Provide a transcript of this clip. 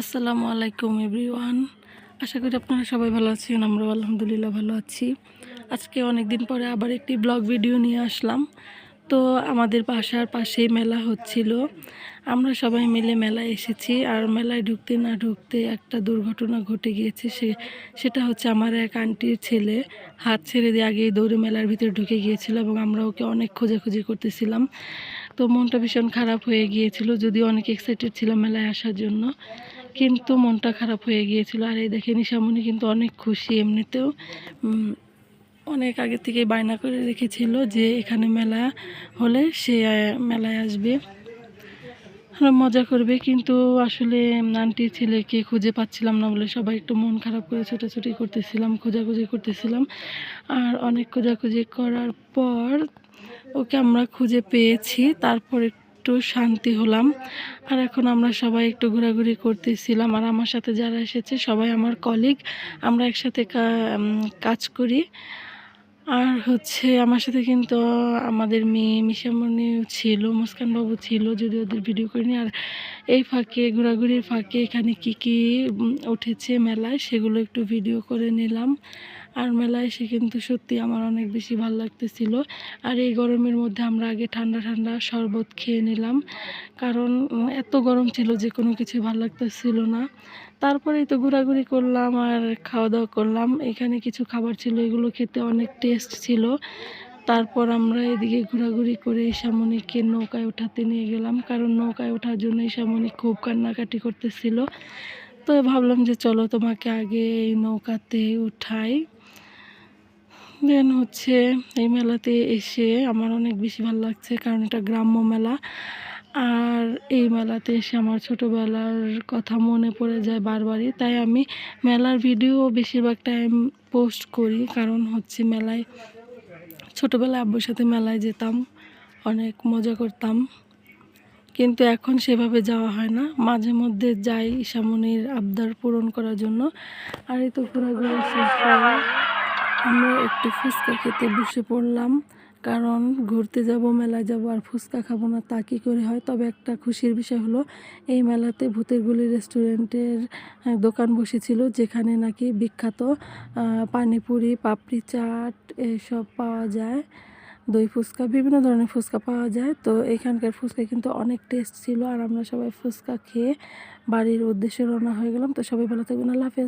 আসসালামু আলাইকুম, এভরিওয়ান। আশা করি আপনারা সবাই ভালো আছেন আমরা আলহামদুলিল্লাহ ভালো আছি। আজকে অনেক দিন পরে আবার একটি ব্লগ ভিডিও নিয়ে আসলাম। তো আমাদের বাসার পাশেই মেলা হচ্ছিল। আমরা সবাই মিলে মেলায় এসেছি, আর মেলায় ঢুকতে না ঢুকতে একটা দুর্ঘটনা ঘটে গিয়েছে। সে, সেটা হচ্ছে আমার এক আন্টির ছেলে। হাত ছেড়ে দিয়ে আগেই দৌড়ে মেলার ভিতরে ঢুকে গিয়েছিল এবং আমরা ওকে অনেক খোঁজাখুঁজি করতেছিলাম। তো মনটা ভীষণ খারাপ হয়ে গিয়েছিল, যদিও অনেক এক্সাইটেড ছিল মেলায় আসার জন্য। কিন্তু মনটা খারাপ হয়ে গিয়েছিল। আর এই দেখে নিশামণি কিন্তু অনেক খুশি এমনিতেও। অনেক আগে থেকে বায়না করে রেখেছিল যে এখানে মেলা হলে সে মেলায় আসবে। মজা করবে, কিন্তু আসলে আন্টির ছেলেকে খুঁজে পাচ্ছিলাম না বলে সবাই একটু মন খারাপ করে ছোটাছুটি করতেছিলাম, খোঁজাখুঁজি করতেছিলাম। আর অনেক খোঁজাখুঁজি করার পর ওকে আমরা খুঁজে পেয়েছি। তারপর একটু শান্তি হলাম। আর এখন আমরা সবাই একটু ঘোরাঘুরি করতেছিলাম। আর আমার সাথে যারা এসেছে সবাই আমার কলিগ আমরা একসাথে কাজ করি। আর হচ্ছে আমার সাথে কিন্তু আমাদের মেয়ে মিশামণি ছিল, মুস্কানবাবু ছিল যদি ওদের ভিডিও করিনি। আর এই ফাঁকে, ঘোরাঘুরির ফাঁকে এখানে কি কি উঠেছে মেলায়, সেগুলো একটু ভিডিও করে নিলাম। আর মেলায় এসে কিন্তু সত্যি আমার অনেক বেশি ভালো লাগতেছিল। আর এই গরমের মধ্যে আমরা আগে ঠান্ডা ঠান্ডা শরবত খেয়ে নিলাম। কারণ এত গরম ছিল যে কোনো কিছু ভালো লাগতেছিল না। তারপরেই তো ঘোরাঘুরি করলাম আর খাওয়া দাওয়া করলাম। এখানে কিছু খাবার ছিল, এগুলো খেতে অনেক টেস্ট ছিল। তারপর আমরা এদিকে ঘোরাঘুরি করে ঈশামণিকে নৌকায় ওঠাতে নিয়ে গেলাম। কারণ নৌকায় ওঠার জন্য ঈশামণি খুব কান্নাকাটি করতেছিল। তো ভাবলাম যে চলো তোমাকে আগে এই নৌকাতে উঠাই। দেন হচ্ছে এই মেলাতে এসে আমার অনেক বেশি ভালো লাগছে কারণ এটা গ্রাম্য মেলা। আর এই মেলাতে এসে আমার ছোটোবেলার কথা মনে পড়ে যায় বারবারই। তাই আমি মেলার ভিডিও বেশিরভাগ টাইম পোস্ট করি, কারণ হচ্ছে মেলায় ছোটোবেলায় আব্বুর সাথে মেলায় যেতাম, অনেক মজা করতাম। কিন্তু এখন সেভাবে যাওয়া হয় না। মাঝে মধ্যে যাই ঈশামনির আবদার পূরণ করার জন্য। আর এই তো ঘোরাঘুরি শেষ আমরা একটু ফুচকা খেতে বসে পড়লাম। কারণ ঘুরতে যাব, মেলায় যাব আর ফুচকা খাব না, তা কী করে হয়? তবে একটা খুশির বিষয় হলো, এই মেলাতে ভূতের গুলি রেস্টুরেন্টের দোকান বসেছিল, যেখানে নাকি বিখ্যাত পানিপুরি, পাপড়ি চাট এসব পাওয়া যায়, দই ফুচকা, বিভিন্ন ধরনের ফুচকা পাওয়া যায়। তো এখানকার ফুচকা কিন্তু অনেক টেস্ট ছিল, আর আমরা সবাই ফুচকা খেয়ে বাড়ির উদ্দেশ্যে রওনা হয়ে গেলাম। তো সবাই ভালো থাকবেন, আল্লাহ হাফেজ।